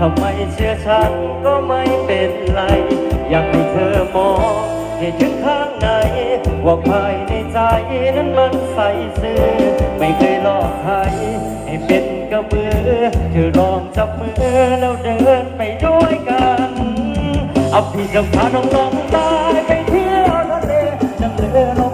ทำไมเชื่อฉันก็ไม่เป็นไร อยากให้เธอมองให้ถึงข้างใน ว่าภายในใจนั้นมันใสซื่อไม่เคยหลอกใครให้เป็นกระเบือเธอลองจับมือแล้วเดินไปด้วยกันเอาพี่จะพาน้องๆตายไปเที่ยวทะเลนั่งเรือ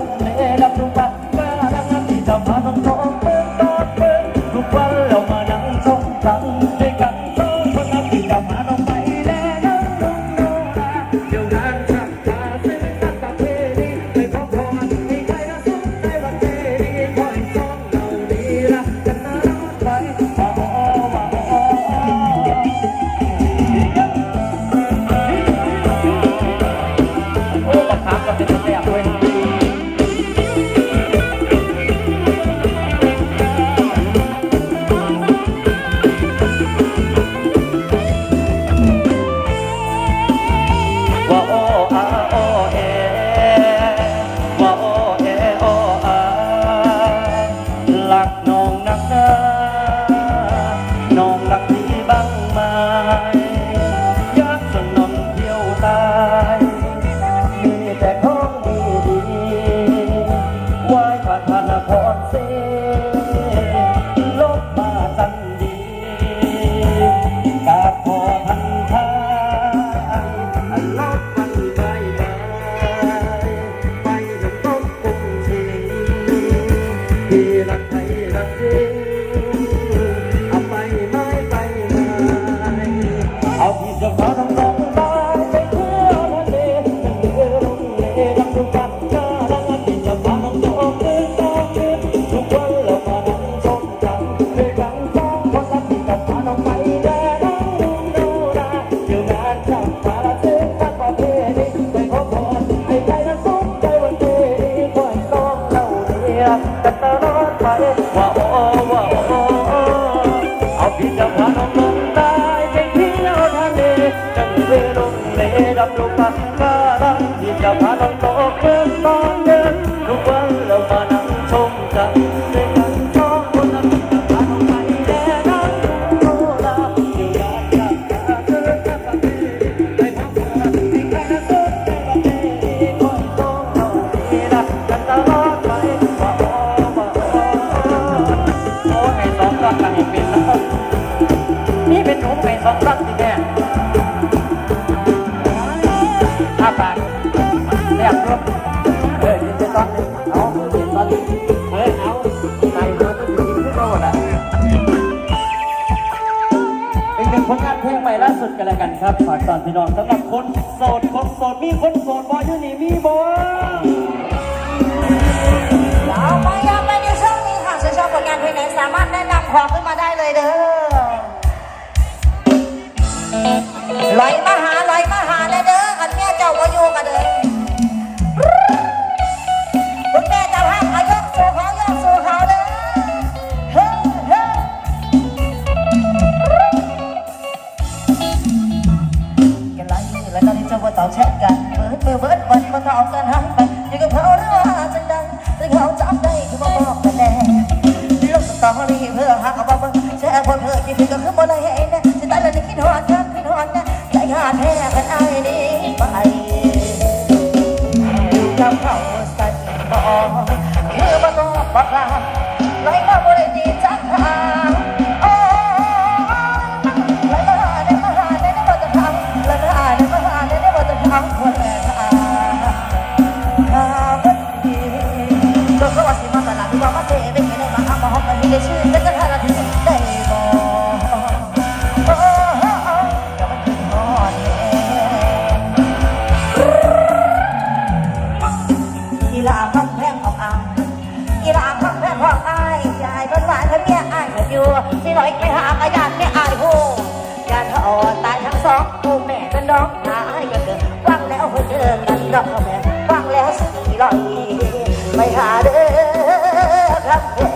รับรูปปังการังที่จะพาเรา มีคนโสดบอยอยู่นี่มีบอลอาไปยังไปในช่วงนี้ค่ะชื่นชอผลงานเพลงไหนสามารถแนะนำขอขึ้นมาได้เลยเด้อ I'm not gonna osan hai กูแม่เป็นน้องหายกันเดินว่างแล้วเจอกันดอกแม่ว่างแล้วสี่ร้อยไม่หาเด้อครับ